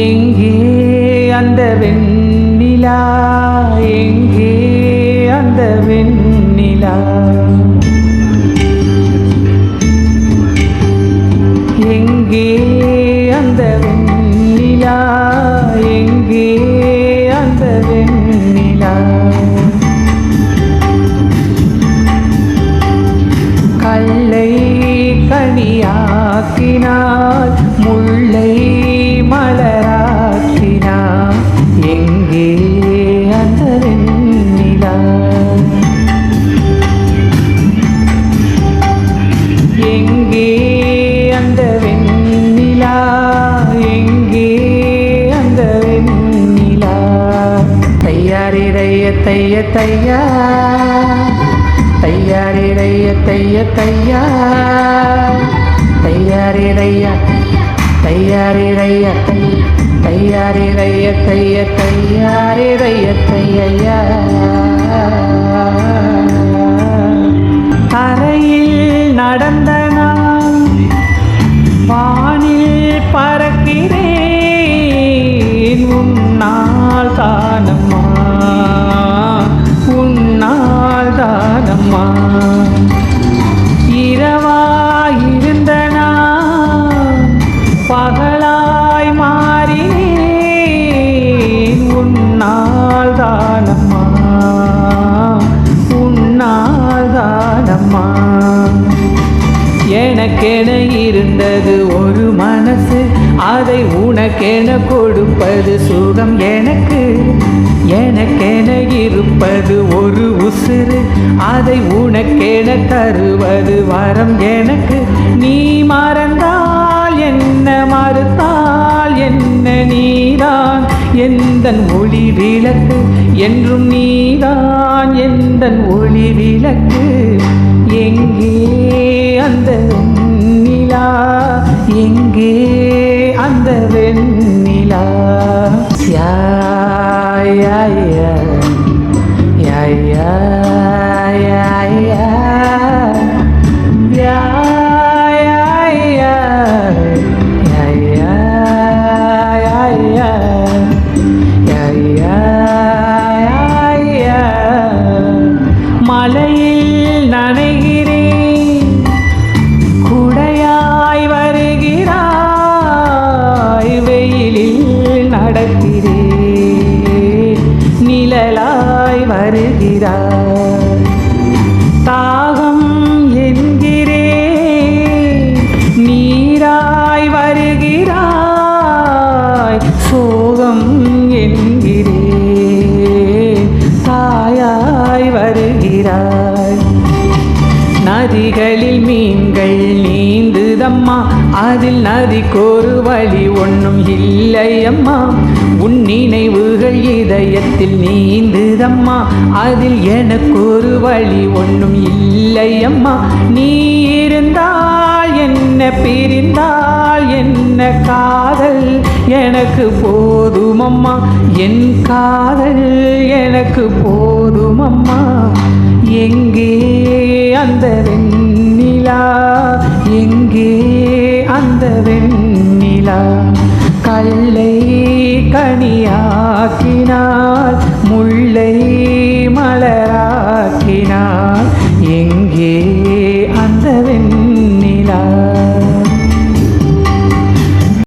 எங்கே அந்த வெண்ணிலா? எங்கே அந்த வெண்ணிலா? எங்கே அந்த வெண்ணிலா? எங்கே அந்த வெண்ணிலா? கல்லை கனியாக்கினால் முல்லை தைய தையா. தையாரிடைய தைய தையா. தையாரிடைய தையாரிடைய தையாரிடைய தைய தையாரிடைய தையா தானம்மா இரவாயிருந்த நான் பகலாய் மாறினேன். உன்னால் தானம்மா உன்னால் தானம்மா எனக்கென இருந்தது ஒரு மனசு. அதை உனக்கென கொடுப்பது சுகம் எனக்கு. எனக்கென இருப்பது ஒரு உசுறு. அதை உனக்கென தருவது வரம் எனக்கு. நீ மறந்தால் என்ன மறுத்தால் என்ன நீதான். எந்தன் ஒளி விளக்கு என்றும் நீதான். எந்தன் ஒளி விளக்கு எங்கே அந்த நிலா? எங்கே വെണ്ണില മലയിൽ நதிகளில் மீன்கள் நீந்துதம்மா. அதில் நதிக்கொரு வழி ஒன்றும் இல்லையம்மா. உன் நினைவுகள் இதயத்தில் நீந்துதம்மா. அதில் எனக்கொரு வழி ஒன்றும் இல்லையம்மா. நீ இருந்தால் என்ன பிரிந்தால் என்ன காதல்? எனக்கு போதுமம்மா. என் காதல் எனக்கு போதுமம்மா. அந்த வெண்ணிலா? எங்கே அந்த வெண்ணிலா? கல்லை கனியாக்கினாள் முல்லை மலராக்கினாள்